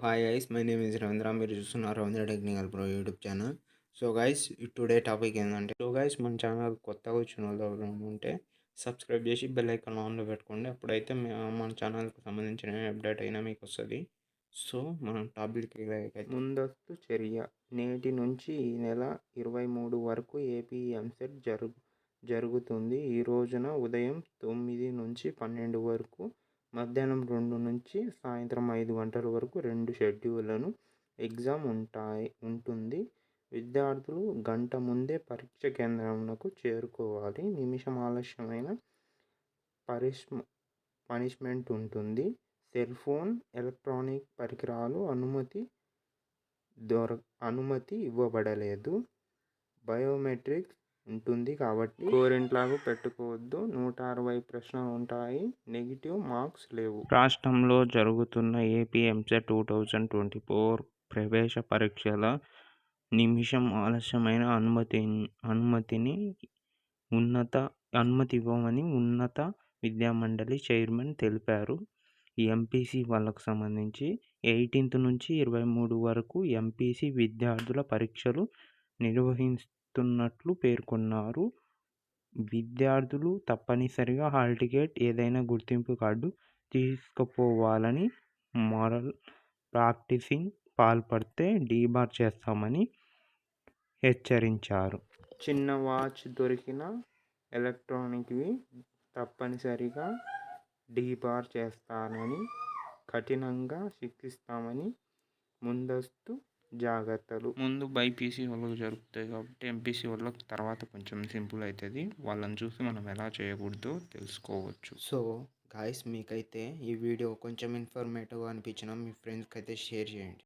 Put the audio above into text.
Hi guys my name is Ravindra మీరు చూస్తున్నారు Ravindra technical pro YouTube channel so guys today topic ఏంటంటే so guys మన channel కొత్తగా వచ్చిన వాళ్ళు ఉంటే సబ్స్క్రైబ్ చేసి బెల్ ఐకాన్ ఆన్లో పెట్టుకోండి. అప్పుడైతే మన ఛానల్కి సంబంధించిన అప్డేట్ అయినా మీకు వస్తుంది. సో మనం టాపిక్ ముందస్తు చర్య. నేటి నుంచి ఈ నెల ఇరవై మూడు వరకు ఏపీ ఎంసెట్ జరుగు జరుగుతుంది. ఈ రోజున ఉదయం తొమ్మిది నుంచి పన్నెండు వరకు మధ్యాహ్నం రెండు నుంచి సాయంత్రం ఐదు గంటల వరకు రెండు షెడ్యూళ్ళను ఎగ్జామ్ ఉంటాయి ఉంటుంది. విద్యార్థులు గంట ముందే పరీక్ష కేంద్రంకు చేరుకోవాలి. నిమిషం ఆలస్యమైన పరిష్మ పనిష్మెంట్ ఉంటుంది. సెల్ ఫోన్ ఎలక్ట్రానిక్ పరికరాలు అనుమతి దొర అనుమతి ఇవ్వబడలేదు. బయోమెట్రిక్స్ ఉంటుంది కాబట్టి గోరెంట్లాగా పెట్టుకోవద్దు. నూట అరవై ప్రశ్నలు ఉంటాయి. నెగిటివ్ మార్క్స్ లేవు. రాష్ట్రంలో జరుగుతున్న AP EAMCET two thousand twenty four ప్రవేశ పరీక్షల నిమిషం ఆలస్యమైన అనుమతి అనుమతిని ఉన్నత అనుమతి ఇవ్వమని ఉన్నత విద్యామండలి చైర్మన్ తెలిపారు. ఈ ఎంపీసీ వాళ్ళకు సంబంధించి ఎయిటీన్త్ నుంచి ఇరవై మూడు వరకు ఎంపీసీ విద్యార్థుల పరీక్షలు నిర్వహిస్తున్నట్లు పేర్కొన్నారు. విద్యార్థులు తప్పనిసరిగా హాల్ టికెట్ ఏదైనా గుర్తింపు కార్డు తీసుకుపోవాలని మోరల్ ప్రాక్టీసింగ్ పాల్పడితే డీబార్ చేస్తామని హెచ్చరించారు. చిన్న వాచ్ దొరికిన ఎలక్ట్రానిక్వి తప్పనిసరిగా డీబార్ చేస్తానని కఠినంగా శిక్షిస్తామని ముందస్తు జాగ్రత్తలు. ముందు బైపీసీ వాళ్ళకి జరుగుతాయి కాబట్టి ఎంపీసీ వాళ్ళకి తర్వాత కొంచెం సింపుల్ అవుతుంది వాళ్ళని చూసి మనం ఎలా చేయకూడదో తెలుసుకోవచ్చు. సో గాయస్ మీకైతే ఈ వీడియో కొంచెం ఇన్ఫర్మేటివ్ అనిపించిన మీ ఫ్రెండ్స్కి అయితే షేర్ చేయండి.